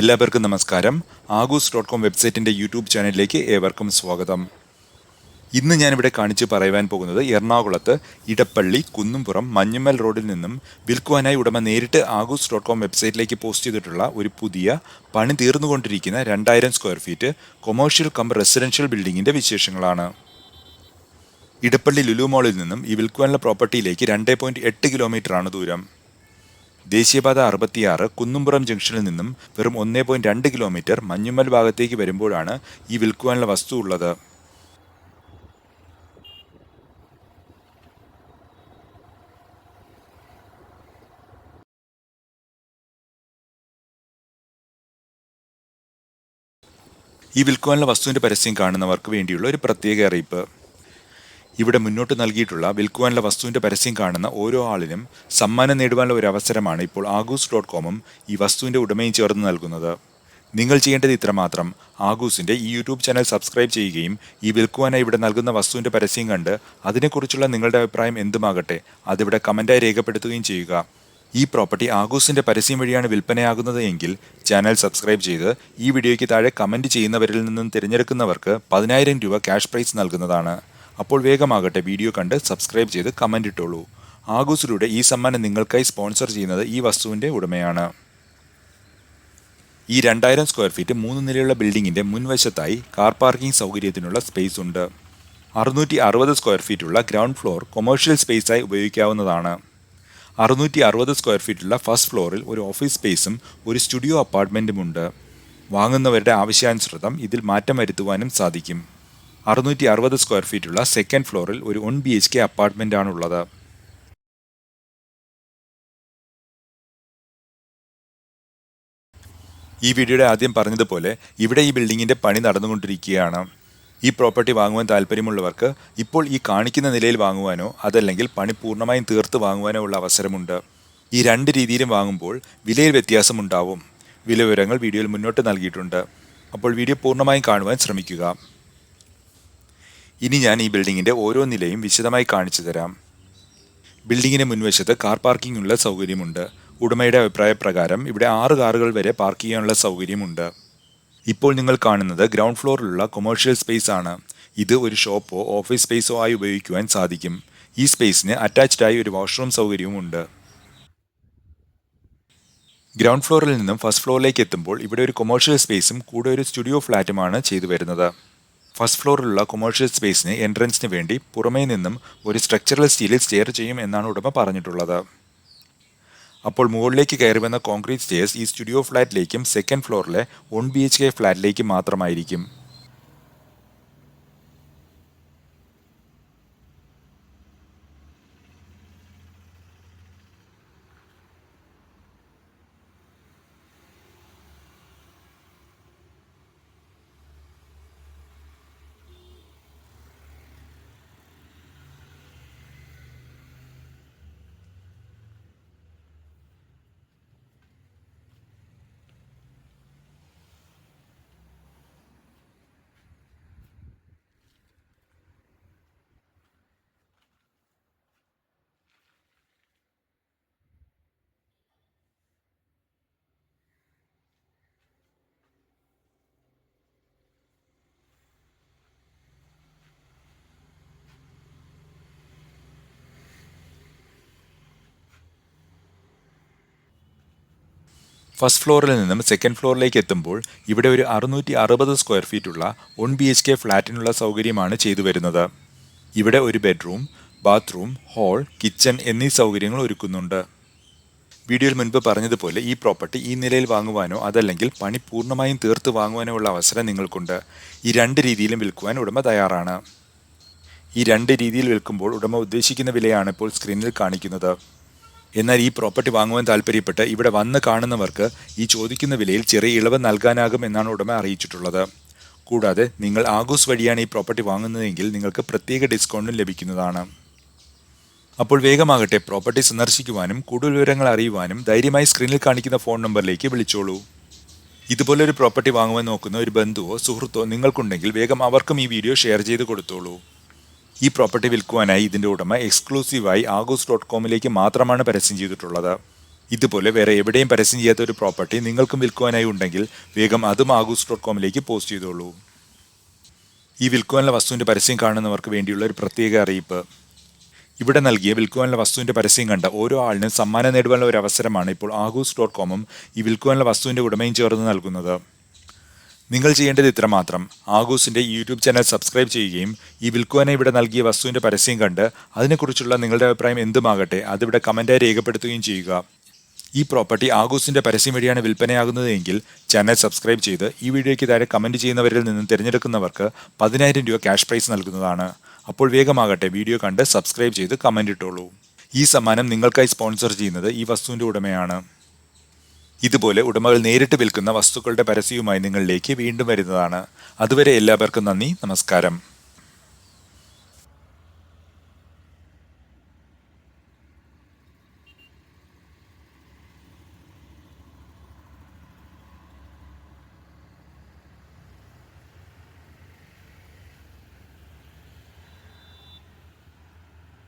എല്ലാവർക്കും നമസ്കാരം. ആഗൂസ് dot com വെബ്സൈറ്റിന്റെ യൂട്യൂബ് ചാനലിലേക്ക് ഏവർക്കും സ്വാഗതം. ഇന്ന് ഞാനിവിടെ കാണിച്ച് പറയുവാൻ പോകുന്നത് എറണാകുളത്ത് ഇടപ്പള്ളി കുന്നുംപുറം മഞ്ഞുമൽ റോഡിൽ നിന്നും വിൽക്കുവാനായി ഉടമ നേരിട്ട് ആഗൂസ് ഡോട്ട് കോം വെബ്സൈറ്റിലേക്ക് പോസ്റ്റ് ചെയ്തിട്ടുള്ള ഒരു പുതിയ പണി തീർന്നുകൊണ്ടിരിക്കുന്ന രണ്ടായിരം square feet commercial cum residential ബിൽഡിങ്ങിന്റെ വിശേഷങ്ങളാണ്. ഇടപ്പള്ളി ലുലു മോളിൽ നിന്നും ഈ വിൽക്കുവാനുള്ള പ്രോപ്പർട്ടിയിലേക്ക് രണ്ട് പോയിന്റ് എട്ട് കിലോമീറ്ററാണ് ദൂരം. ദേശീയപാത അറുപത്തിയാറ് കുന്നുംപുറം ജംഗ്ഷനിൽ നിന്നും വെറും ഒന്നേ പോയിന്റ് രണ്ട് കിലോമീറ്റർ മഞ്ഞുമൽ ഭാഗത്തേക്ക് വരുമ്പോഴാണ് ഈ വിൽക്കുവാനുള്ള വസ്തു ഉള്ളത്. ഈ വിൽക്കുവാനുള്ള വസ്തുവിന്റെ പരസ്യം കാണുന്നവർക്ക് വേണ്ടിയുള്ള ഒരു പ്രത്യേക അറിയിപ്പ്. ഇവിടെ മുന്നോട്ട് നൽകിയിട്ടുള്ള വിൽക്കുവാനുള്ള വസ്തുവിന്റെ പരസ്യം കാണുന്ന ഓരോ ആളിനും സമ്മാനം നേടുവാനുള്ള ഒരു അവസരമാണ് ഇപ്പോൾ ആഗൂസ് ഡോട്ട് കോമും ഈ വസ്തുവിന്റെ ഉടമയും ചേർന്ന് നൽകുന്നത്. നിങ്ങൾ ചെയ്യേണ്ടത് ഇത്രമാത്രം. ആഗൂസിന്റെ ഈ യൂട്യൂബ് ചാനൽ സബ്സ്ക്രൈബ് ചെയ്യുകയും ഈ വിൽക്കുവാനായി ഇവിടെ നൽകുന്ന വസ്തുവിന്റെ പരസ്യം കണ്ട് അതിനെക്കുറിച്ചുള്ള നിങ്ങളുടെ അഭിപ്രായം എന്തുമാകട്ടെ അതിവിടെ കമന്റായി രേഖപ്പെടുത്തുകയും ചെയ്യുക. ഈ പ്രോപ്പർട്ടി ആഗൂസിന്റെ പരസ്യം വഴിയാണ് വിൽപ്പനയാകുന്നത് എങ്കിൽ ചാനൽ സബ്സ്ക്രൈബ് ചെയ്ത് ഈ വീഡിയോയ്ക്ക് താഴെ കമന്റ് ചെയ്യുന്നവരിൽ നിന്നും തിരഞ്ഞെടുക്കുന്നവർക്ക് പതിനായിരം രൂപ ക്യാഷ് പ്രൈസ് നൽകുന്നതാണ്. അപ്പോൾ വേഗമാകട്ടെ വീഡിയോ കണ്ട് സബ്സ്ക്രൈബ് ചെയ്ത് കമന്റ് ഇട്ടോളൂ. ആഗൂസിലൂടെ ഈ സമ്മാനം നിങ്ങൾക്കായി സ്പോൺസർ ചെയ്യുന്നത് ഈ വസ്തുവിന്റെ ഉടമയാണ്. ഈ രണ്ടായിരം സ്ക്വയർ ഫീറ്റ് മൂന്ന് നിലയുള്ള ബിൽഡിങ്ങിന്റെ മുൻവശത്തായി കാർ പാർക്കിംഗ് സൗകര്യത്തിനുള്ള സ്പേസ് ഉണ്ട്. അറുന്നൂറ്റി അറുപത് സ്ക്വയർ ഫീറ്റുള്ള ഗ്രൗണ്ട് ഫ്ലോർ കൊമേഴ്ഷ്യൽ സ്പേസായി ഉപയോഗിക്കാവുന്നതാണ്. അറുന്നൂറ്റി അറുപത് സ്ക്വയർ ഫീറ്റുള്ള ഫസ്റ്റ് ഫ്ലോറിൽ ഒരു ഓഫീസ് സ്പേസും ഒരു സ്റ്റുഡിയോ അപ്പാർട്ട്മെന്റുമുണ്ട് വാങ്ങുന്നവരുടെ ആവശ്യാനുസൃതം ഇതിൽ മാറ്റം വരുത്തുവാനും സാധിക്കും. അറുന്നൂറ്റി അറുപത് സ്ക്വയർ ഫീറ്റുള്ള സെക്കൻഡ് ഫ്ലോറിൽ ഒരു വൺ ബി എച്ച് കെ അപ്പാർട്ട്മെന്റാണുള്ളത് ഈ വീഡിയോയുടെ ആദ്യം പറഞ്ഞതുപോലെ ഇവിടെ ഈ ബിൽഡിങ്ങിന്റെ പണി നടന്നുകൊണ്ടിരിക്കുകയാണ്. ഈ പ്രോപ്പർട്ടി വാങ്ങുവാൻ താല്പര്യമുള്ളവർക്ക് ഇപ്പോൾ ഈ കാണിക്കുന്ന നിലയിൽ വാങ്ങുവാനോ അതല്ലെങ്കിൽ പണി പൂർണമായും തീർത്ത് വാങ്ങുവാനോ ഉള്ള അവസരമുണ്ട്. ഈ രണ്ട് രീതിയിലും വാങ്ങുമ്പോൾ വിലയിൽ വ്യത്യാസമുണ്ടാവും. വില വിവരങ്ങൾ വീഡിയോയിൽ മുന്നോട്ട് നൽകിയിട്ടുണ്ട്. അപ്പോൾ വീഡിയോ പൂർണമായും കാണുവാൻ ശ്രമിക്കുക. ഇനി ഞാൻ ഈ ബിൽഡിങ്ങിന്റെ ഓരോ നിലയും വിശദമായി കാണിച്ചു തരാം. ബിൽഡിങ്ങിന് മുൻവശത്ത് കാർ പാർക്കിങ്ങിനുള്ള സൗകര്യമുണ്ട്. ഉടമയുടെ അഭിപ്രായപ്രകാരം ഇവിടെ ആറ് കാറുകൾ വരെ പാർക്ക് ചെയ്യാനുള്ള സൗകര്യമുണ്ട്. ഇപ്പോൾ നിങ്ങൾ കാണുന്നത് ഗ്രൗണ്ട് ഫ്ലോറിലുള്ള കൊമേഴ്ഷ്യൽ സ്പേസ് ആണ്. ഇത് ഒരു ഷോപ്പോ ഓഫീസ് സ്പേസോ ആയി ഉപയോഗിക്കുവാൻ സാധിക്കും. ഈ സ്പേസിന് അറ്റാച്ച്ഡ് ആയി ഒരു വാഷ്റൂം സൗകര്യവും ഉണ്ട്. ഗ്രൗണ്ട് ഫ്ലോറിൽ നിന്നും ഫസ്റ്റ് ഫ്ലോറിലേക്ക് എത്തുമ്പോൾ ഇവിടെ ഒരു കൊമേഴ്ഷ്യൽ സ്പേസും കൂടെ ഒരു സ്റ്റുഡിയോ ഫ്ലാറ്റുമാണ് ചെയ്തു വരുന്നത്. ഫസ്റ്റ് ഫ്ലോറിലുള്ള കൊമേഴ്ഷ്യൽ സ്പേസിന് എൻട്രൻസിന് വേണ്ടി പുറമേ നിന്നും ഒരു സ്ട്രക്ചറൽ സ്റ്റീലിൽ സ്റ്റെയർ ചെയ്യും എന്നാണ് ഉടമ പറഞ്ഞിട്ടുള്ളത്. അപ്പോൾ മുകളിലേക്ക് കയറി വന്ന കോൺക്രീറ്റ് സ്റ്റേഴ്സ് ഈ സ്റ്റുഡിയോ ഫ്ലാറ്റിലേക്കും സെക്കൻഡ് ഫ്ലോറിലെ വൺ ബി എച്ച് കെ ഫ്ലാറ്റിലേക്കും മാത്രമായിരിക്കും. ഫസ്റ്റ് ഫ്ലോറിൽ നിന്നും സെക്കൻഡ് ഫ്ലോറിലേക്ക് എത്തുമ്പോൾ ഇവിടെ ഒരു അറുന്നൂറ്റി അറുപത് സ്ക്വയർ ഫീറ്റുള്ള വൺ ബി എച്ച് കെ ഫ്ലാറ്റിനുള്ള സൗകര്യമാണ് ചെയ്തു വരുന്നത്. ഇവിടെ ഒരു ബെഡ്റൂം ബാത്റൂം ഹാൾ കിച്ചൺ എന്നീ സൗകര്യങ്ങൾ ഒരുക്കുന്നുണ്ട്. വീഡിയോയിൽ മുൻപ് പറഞ്ഞതുപോലെ ഈ പ്രോപ്പർട്ടി ഈ നിലയിൽ വാങ്ങുവാനോ അതല്ലെങ്കിൽ പണി പൂർണമായും തീർത്ത് വാങ്ങുവാനോ ഉള്ള അവസരം നിങ്ങൾക്കുണ്ട്. ഈ രണ്ട് രീതിയിലും വിൽക്കുവാൻ ഉടമ തയ്യാറാണ്. ഈ രണ്ട് രീതിയിൽ വിൽക്കുമ്പോൾ ഉടമ ഉദ്ദേശിക്കുന്ന വിലയാണ് ഇപ്പോൾ സ്ക്രീനിൽ കാണിക്കുന്നത്. എന്നാൽ ഈ പ്രോപ്പർട്ടി വാങ്ങുവാൻ താല്പര്യപ്പെട്ട് ഇവിടെ വന്ന് കാണുന്നവർക്ക് ഈ ചോദിക്കുന്ന വിലയിൽ ചെറിയ ഇളവ് നൽകാനാകും എന്നാണ് ഉടമ അറിയിച്ചിട്ടുള്ളത്. കൂടാതെ നിങ്ങൾ ആഗോസ് വഴിയാണ് ഈ പ്രോപ്പർട്ടി വാങ്ങുന്നതെങ്കിൽ നിങ്ങൾക്ക് പ്രത്യേക ഡിസ്കൗണ്ടും ലഭിക്കുന്നതാണ്. അപ്പോൾ വേഗമാകട്ടെ പ്രോപ്പർട്ടി സന്ദർശിക്കുവാനും കൂടുതൽ വിവരങ്ങൾ അറിയുവാനും ധൈര്യമായി സ്ക്രീനിൽ കാണിക്കുന്ന ഫോൺ നമ്പറിലേക്ക് വിളിച്ചോളൂ. ഇതുപോലൊരു പ്രോപ്പർട്ടി വാങ്ങുവാൻ നോക്കുന്ന ഒരു ബന്ധുവോ സുഹൃത്തോ നിങ്ങൾക്കുണ്ടെങ്കിൽ വേഗം അവർക്കും ഈ വീഡിയോ ഷെയർ ചെയ്ത് കൊടുത്തോളൂ. ഈ പ്രോപ്പർട്ടി വിൽക്കുവാനായി ഇതിന്റെ ഉടമ എക്സ്ക്ലൂസീവായി ആഗോസ് ഡോട്ട് കോമിലേക്ക് മാത്രമാണ് പരസ്യം ചെയ്തിട്ടുള്ളത്. ഇതുപോലെ വേറെ എവിടെയും പരസ്യം ചെയ്യാത്ത ഒരു പ്രോപ്പർട്ടി നിങ്ങൾക്കും വിൽക്കുവാനായി ഉണ്ടെങ്കിൽ വേഗം അതും ആഗൂസ് ഡോട്ട് കോമിലേക്ക് പോസ്റ്റ് ചെയ്തോളൂ. ഈ വിൽക്കുവാനുള്ള വസ്തുവിന്റെ പരസ്യം കാണുന്നവർക്ക് വേണ്ടിയുള്ള ഒരു പ്രത്യേക അറിയിപ്പ്. ഇവിടെ നൽകിയ വിൽക്കുവാനുള്ള വസ്തുവിന്റെ പരസ്യം കണ്ട ഓരോ ആളിനും സമ്മാനം നേടുവാനുള്ള ഒരു അവസരമാണ് ഇപ്പോൾ ആഗൂസ് ഡോട്ട് കോമും ഈ വിൽക്കുവാനുള്ള വസ്തുവിന്റെ ഉടമയും ചേർന്ന് നൽകുന്നത്. നിങ്ങൾ ചെയ്യേണ്ടത് ഇത്ര മാത്രം യൂട്യൂബ് ചാനൽ സബ്സ്ക്രൈബ് ചെയ്യുകയും ഈ വിൽക്കുവാനെ ഇവിടെ നൽകിയ വസ്തുവിന്റെ പരസ്യം കണ്ട് അതിനെക്കുറിച്ചുള്ള നിങ്ങളുടെ അഭിപ്രായം എന്തുമാകട്ടെ അതിവിടെ കമന്റായി രേഖപ്പെടുത്തുകയും ചെയ്യുക. ഈ പ്രോപ്പർട്ടി ആഗൂസിന്റെ പരസ്യം വഴിയാണ് വിൽപ്പനയാകുന്നതെങ്കിൽ ചാനൽ സബ്സ്ക്രൈബ് ചെയ്ത് ഈ വീഡിയോയ്ക്ക് താഴെ കമന്റ് ചെയ്യുന്നവരിൽ നിന്നും തിരഞ്ഞെടുക്കുന്നവർക്ക് പതിനായിരം രൂപ ക്യാഷ് പ്രൈസ് നൽകുന്നതാണ്. അപ്പോൾ വേഗമാകട്ടെ വീഡിയോ കണ്ട് സബ്സ്ക്രൈബ് ചെയ്ത് കമന്റ് ഇട്ടോളൂ. ഈ സമ്മാനം നിങ്ങൾക്കായി സ്പോൺസർ ചെയ്യുന്നത് ഈ വസ്തുവിന്റെ ഉടമയാണ്. ഇതുപോലെ ഉടമകൾ നേരിട്ട് വിൽക്കുന്ന വസ്തുക്കളുടെ പരസ്യവുമായി നിങ്ങളിലേക്ക് വീണ്ടും വരുന്നതാണ്. അതുവരെ എല്ലാവർക്കും നന്ദി നമസ്കാരം.